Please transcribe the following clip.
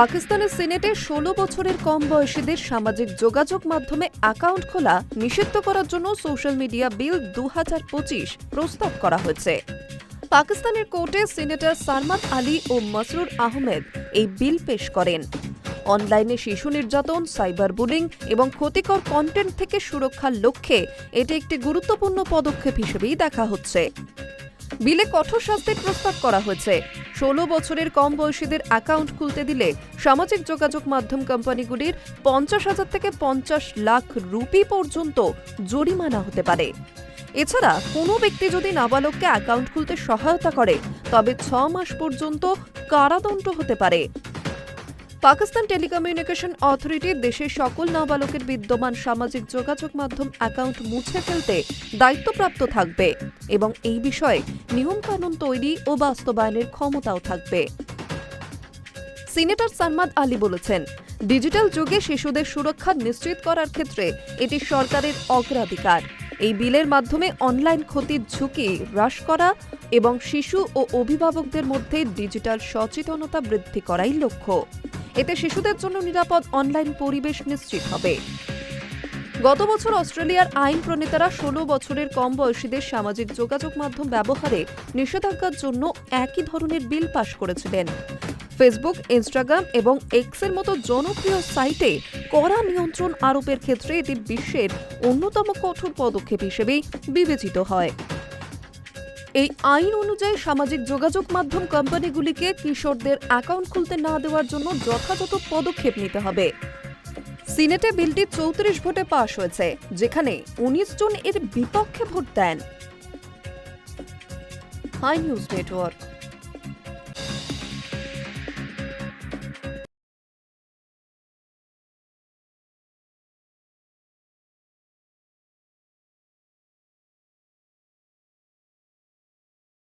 পাকিস্তানের সিনেটে ষোলো বছরের কম বয়সীদের সামাজিক যোগাযোগ মাধ্যমে অ্যাকাউন্ট খোলা নিষিদ্ধ করার জন্য সোশ্যাল মিডিয়া বিল দুহাজার পঁচিশ প্রস্তাব করা হয়েছে। পাকিস্তানের কোর্টে সিনেটর সারমাত আলী ও মসরুর আহমেদ এই বিল পেশ করেন। অনলাইনে শিশু নির্যাতন, সাইবার বুলিং এবং ক্ষতিকর কন্টেন্ট থেকে সুরক্ষার লক্ষ্যে এটি একটি গুরুত্বপূর্ণ পদক্ষেপ হিসেবেই দেখা হচ্ছে। বিলে কঠোর শাস্তির প্রস্তাব করা হয়েছে। ষোলো বছরের কম বয়সীদের অ্যাকাউন্ট খুলতে দিলে সামাজিক যোগাযোগ মাধ্যম কোম্পানিগুলির পঞ্চাশ হাজার থেকে পঞ্চাশ লাখ রুপি পর্যন্ত জরিমানা হতে পারে। এছাড়া কোনো ব্যক্তি যদি নাবালককে অ্যাকাউন্ট খুলতে সহায়তা করে, তবে ছ মাস পর্যন্ত কারাদণ্ড হতে পারে। পাকিস্তান টেলিকমিউনিকেশন অথরিটি দেশের সকল নাবালকের বিদ্যমান সামাজিক যোগাযোগ মাধ্যম অ্যাকাউন্ট মুছে ফেলতে দায়িত্বপ্রাপ্ত থাকবে এবং এই বিষয়ে নিয়মকানুন তৈরি ও বাস্তবায়নের ক্ষমতাও থাকবে। সিনেটর সানমাদ আলী বলেছেন, ডিজিটাল যুগে শিশুদের সুরক্ষা নিশ্চিত করার ক্ষেত্রে এটি সরকারের অগ্রাধিকার। এই বিলের মাধ্যমে অনলাইন ক্ষতির ঝুঁকি হ্রাস করা এবং শিশু ও অভিভাবকদের মধ্যে ডিজিটাল সচেতনতা বৃদ্ধি করাই লক্ষ্য। এতে শিশুদের জন্য নিরাপদ অনলাইন পরিবেশ নিশ্চিত হবে। গত বছর অস্ট্রেলিয়ার আইন প্রণেতারা ষোলো বছরের কম বয়সীদের সামাজিক যোগাযোগ মাধ্যম ব্যবহারে নিষেধাজ্ঞার জন্য একই ধরনের বিল পাশ করেছিলেন। ফেসবুক ইনস্টাগ্রাম এবং এক্সের মতো জনপ্রিয় সাইটে কড়া নিয়ন্ত্রণ আরোপের ক্ষেত্রে এটি বিশ্বের অন্যতম কঠোর পদক্ষেপ হিসেবেই বিবেচিত হয়। এই আইন অনুযায়ী সামাজিক যোগাযোগ মাধ্যম কোম্পানিগুলিকে কিশোরদের অ্যাকাউন্ট খুলতে না দেওয়ার জন্য যথাযথ পদক্ষেপ নিতে হবে। সিনেটে বিলটি চৌত্রিশ ভোটে পাশ হয়েছে, যেখানে উনিশ জন এর বিপক্ষে ভোট দেন। High news network.